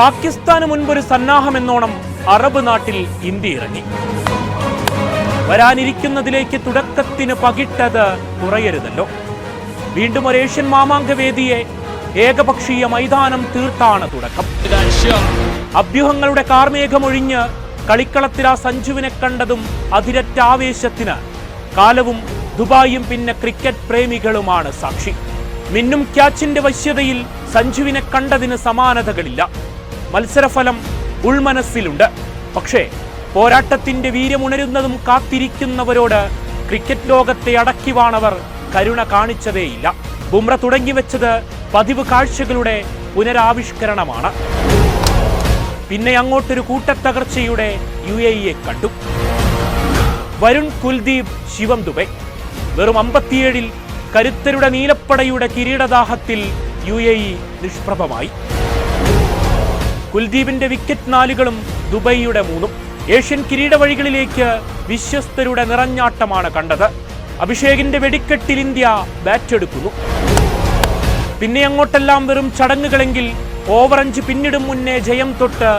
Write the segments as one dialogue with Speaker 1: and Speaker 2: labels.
Speaker 1: പാകിസ്ഥാന് മുൻപൊരു സന്നാഹം എന്നോണം അറബ് നാട്ടിൽ ഇന്ത്യ ഇറങ്ങി. വരാനിരിക്കുന്നതിലേക്ക് തുടക്കത്തിന് പകിട്ടത് കുറയരുതല്ലോ. വീണ്ടും ഒരു ഏഷ്യൻ മാമാങ്ക വേദിയെ ഏകപക്ഷീയ മൈതാനം തീർത്താണ് തുടക്കം. അഭ്യൂഹങ്ങളുടെ കാർമേഘമൊഴിഞ്ഞ് കളിക്കളത്തിൽ ആ സഞ്ജുവിനെ കണ്ടതും അതിരറ്റ ആവേശത്തിന് കാലവും ദുബായും പിന്നെ ക്രിക്കറ്റ് പ്രേമികളുമാണ് സാക്ഷി. മിന്നും ക്യാച്ചിന്റെ വശ്യതയിൽ സഞ്ജുവിനെ കണ്ടതിന് സമാനതകളില്ല. മത്സരഫലം ഉൾമനസ്സിലുണ്ട്. പക്ഷേ പോരാട്ടത്തിന്റെ വീര്യമുണരുന്നതും കാത്തിരിക്കുന്നവരോട് ക്രിക്കറ്റ് ലോകത്തെ അടക്കിവാണവർ കരുണ കാണിച്ചതേയില്ല. ബുംറ തുടങ്ങി വെച്ചത് പതിവ് കാഴ്ചകളുടെ പുനരാവിഷ്കരണമാണ്. പിന്നെ അങ്ങോട്ടൊരു കൂട്ടത്തകർച്ചയുടെ യു എ ഇയെ കണ്ടു. വരുൺ കുൽദീപ് ശിവം ദുബൈ. വെറും അമ്പത്തിയേഴിൽ കരുത്തരുടെ നീലപ്പടയുടെ കിരീടദാഹത്തിൽ യു എ ഇ നിഷ്പ്രഭമായി. കുൽദീപിന്റെ വിക്കറ്റ് നാലുകളും ദുബൈയുടെ മൂന്നും. ഏഷ്യൻ കിരീടവഴികളിലേക്ക് വിശ്വസ്തരുടെ നിറഞ്ഞാട്ടമാണ് കണ്ടത്. അഭിഷേകിന്റെ വെടിക്കെട്ടിൽ ഇന്ത്യ ബാറ്റെടുക്കുന്നു. പിന്നെ അങ്ങോട്ടെല്ലാം വെറും ചടങ്ങുകളെങ്കിൽ ഓവറഞ്ച് പിന്നിടും മുന്നേ ജയം തൊട്ട്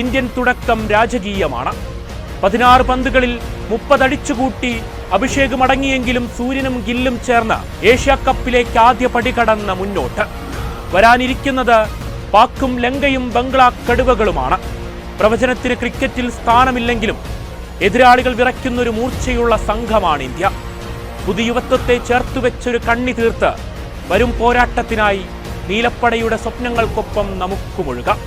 Speaker 1: ഇന്ത്യൻ തുടക്കം രാജകീയമാണ്. പതിനാറ് പന്തുകളിൽ മുപ്പതടിച്ചുകൂട്ടി അഭിഷേക് മടങ്ങിയെങ്കിലും സൂര്യനും ഗില്ലും ചേർന്ന് ഏഷ്യ കപ്പിലേക്ക് ആദ്യ പടി കടന്ന് മുന്നോട്ട്. വരാനിരിക്കുന്നത് പാക്കും ലങ്കയും ബംഗ്ലാ കടുവകളുമാണ്. പ്രവചനത്തിന് ക്രിക്കറ്റിൽ സ്ഥാനമില്ലെങ്കിലും എതിരാളികൾ വിറയ്ക്കുന്നൊരു മൂർച്ചയുള്ള സംഘമാണ് ഇന്ത്യ. പുതുയുവത്വത്തെ ചേർത്തുവെച്ചൊരു കണ്ണി തീർത്ത് വരും പോരാട്ടത്തിനായി നീലപ്പടയുടെ സ്വപ്നങ്ങൾക്കൊപ്പം നമുക്ക് മുഴുകാം